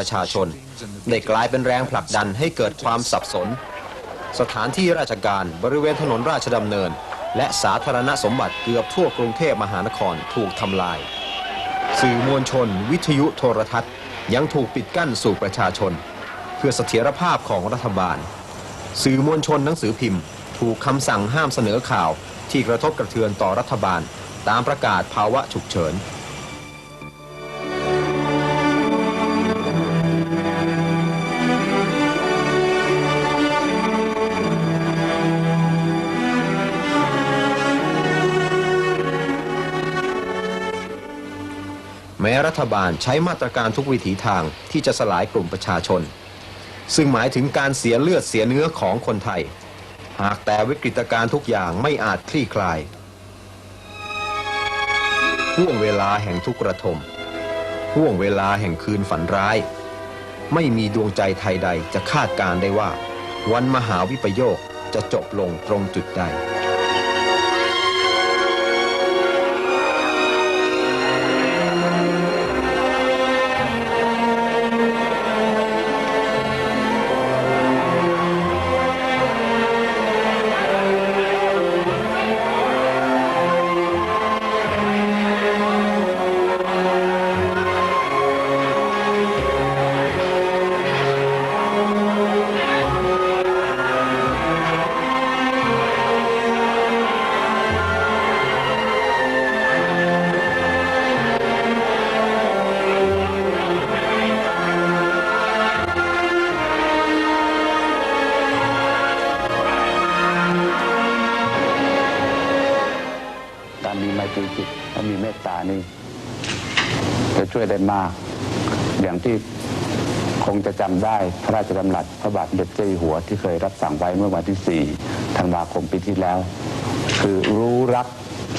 ประชาชน ได้กลายเป็นแรงผลักดันให้เกิดความสับสน สถานที่ราชการบริเวณถนนราชดำเนิน และสาธารณสมบัติเกือบทั่วกรุงเทพมหานครถูกทำลาย สื่อมวลชน วิทยุโทรทัศน์ ยังถูกปิดกั้นสู่ประชาชน เพื่อเสถียรภาพของรัฐบาล สื่อมวลชนหนังสือพิมพ์ ถูกคำสั่งห้ามเสนอข่าวที่กระทบกระเทือนต่อรัฐบาล ตามประกาศภาวะฉุกเฉิน แม้รัฐบาลใช้มาตรการทุกวิถีทางที่จะสลายกลุ่มประชาชน ซึ่งหมายถึงการเสียเลือดเสียเนื้อของคนไทย หากแต่วิกฤตการณ์ทุกอย่างไม่อาจคลี่คลายห่วงเวลาแห่งทุกระทมห่วงเวลาแห่งคืนฝันร้าย ไม่มีดวงใจไทยใดจะคาดการได้ว่า วันมหาวิปโยคจะจบลงตรงจุดใด วยได้มาก อย่างที่คงจะจำได้พระราชดำรัสพระบาทสมเด็จเจ้าอยู่หัวที่เคยรับสั่งไว้เมื่อวันที่ 4 ธันวาคมปีที่แล้ว คือรู้รัก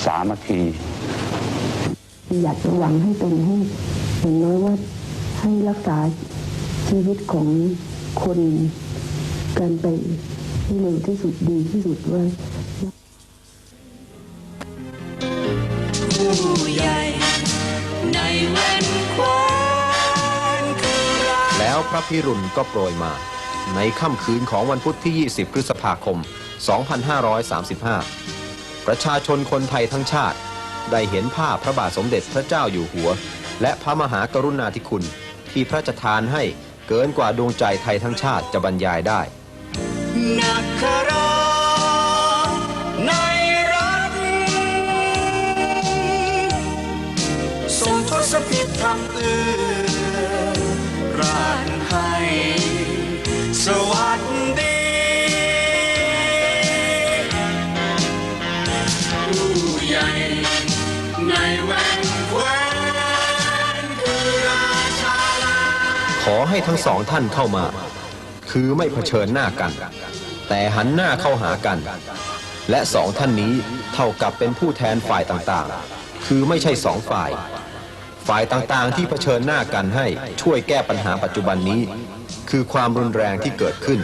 สามัคคีอยากจะหวังให้เป็นให้อย่างน้อยว่าให้รักษาชีวิตของคนกันไปให้เร็วที่สุดดีที่สุดว่า พระพิรุณก็โปรยมา ในค่ำคืนของวันพุธที่ 20 พฤษภาคม 2535 ประชาชนคนไทยทั้งชาติ ได้เห็นภาพพระบาทสมเด็จพระเจ้าอยู่หัว และพระมหากรุณาธิคุณ ที่พระราชทานให้เกินกว่าดวงใจไทยทั้งชาติจะบรรยายได้ ให้ทั้งสองท่านเข้ามา คือไม่เผชิญหน้ากัน แต่หันหน้าเข้าหากัน และสองท่านนี้เท่ากับเป็นผู้แทนฝ่ายต่างๆ คือไม่ใช่สองฝ่าย ฝ่ายต่างๆที่เผชิญหน้ากันให้ช่วยแก้ปัญหาปัจจุบันนี้ คือความรุนแรงที่เกิดขึ้น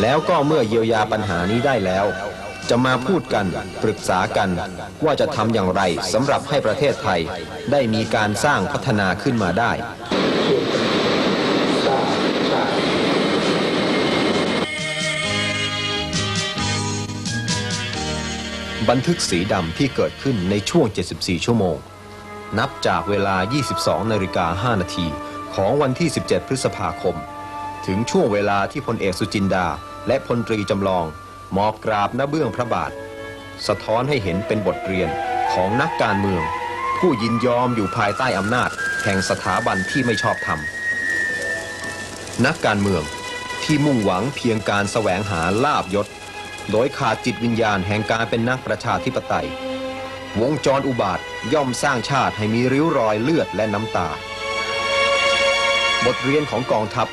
แล้วก็เมื่อเยียวยาปัญหานี้ได้แล้วจะมาพูดกันปรึกษากันว่าจะทำอย่างไรสำหรับให้ประเทศไทยได้มีการสร้างพัฒนาขึ้นมาได้ บันทึกสีดำที่เกิดขึ้นในช่วง 74 ชั่วโมง นับจากเวลา 22นาฬิกา5นาทีของวันที่ 17 พฤษภาคม ถึงช่วงเวลาที่พลเอกสุจินดา และพลตรีจำลองมอบกราบหน้าเบื้องพระบาท สะท้อนให้เห็นเป็นบทเรียนของนักการเมือง ผู้ยินยอมอยู่ภายใต้อำนาจ แห่งสถาบันที่ไม่ชอบธรรม นักการเมืองที่มุ่งหวังเพียงการแสวงหาลาบยศ โดยขาดจิตวิญญาณแห่งการเป็นนักประชาธิปไตย วงจรอุบาทย่อมสร้างชาติให้มีริ้วรอยเลือดและน้ำตา บทเรียนของกองทัพ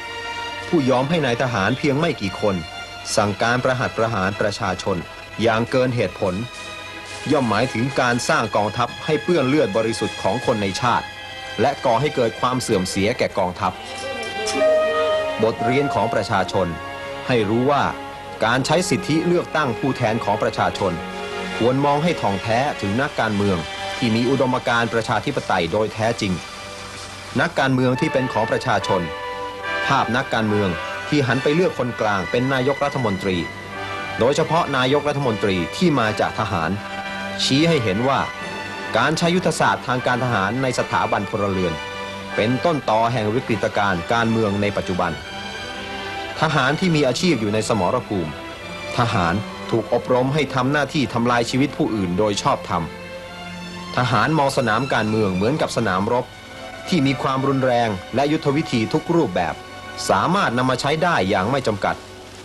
ผู้ยอมให้นายทหารเพียงไม่กี่คน สั่งการประหัตประหารประชาชน อย่างเกินเหตุผล ย่อมหมายถึงการสร้างกองทัพให้เปื้อนเลือดบริสุทธิ์ของคนในชาติ และก่อให้เกิดความเสื่อมเสียแก่กองทัพ บทเรียนของประชาชน ให้รู้ว่า การใช้สิทธิเลือกตั้งผู้แทนของประชาชน ควรมองให้ท่องแท้ถึงนักการเมืองที่มีอุดมการณ์ประชาธิปไตยโดยแท้จริง นักการเมืองที่เป็นของประชาชน ภาพนักการเมืองที่หันไปเลือกคนกลางเป็นนายกรัฐมนตรี โดยเฉพาะนายกรัฐมนตรีที่มาจากทหาร ชี้ให้เห็นว่า การใช้ยุทธศาสตร์ทางการทหารในสถาบันพลเรือน เป็นต้นตอแห่งวิกฤตการณ์การเมืองในปัจจุบัน ทหารที่มีอาชีพอยู่ในสมรภูมิ ทหารถูกอบรมให้ทำหน้าที่ทำลายชีวิตผู้อื่นโดยชอบธรรม ทหารมองสนามการเมืองเหมือนกับสนามรบ ที่มีความรุนแรงและยุทธวิธีทุกรูปแบบ สามารถนำมาใช้ได้อย่างไม่จำกัด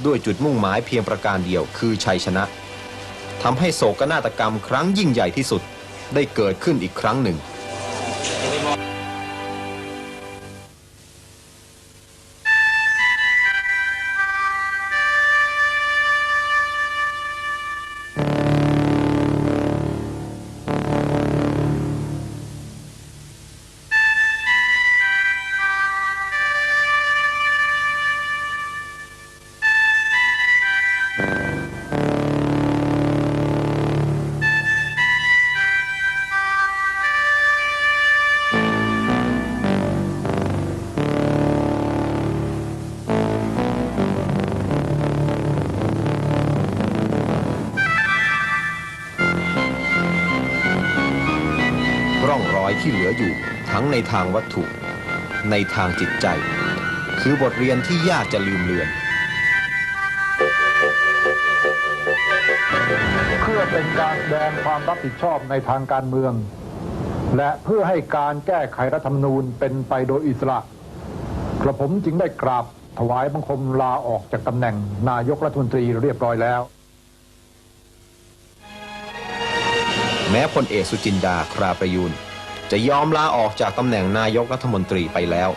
ด้วยจุดมุ่งหมายเพียงประการเดียวคือชัยชนะทำให้โศกนาฏกรรมครั้งยิ่งใหญ่ที่สุดได้เกิดขึ้นอีกครั้งหนึ่ง ที่เหลืออยู่ทั้งในทางวัตถุ ในทางจิตใจ คือบทเรียนที่ยากจะลืมเลือน เพื่อเป็นการแสดงความรับผิดชอบในทางการเมือง และเพื่อให้การแก้ไขรัฐธรรมนูญเป็นไปโดยอิสระ กระผมจึงได้กราบถวายบังคมลาออกจากตำแหน่งนายกรัฐมนตรีเรียบร้อยแล้วแม้พลเอกสุจินดาคราประยูน จะยอมลาออกจากตำแหน่งนายกรัฐมนตรีไปแล้ว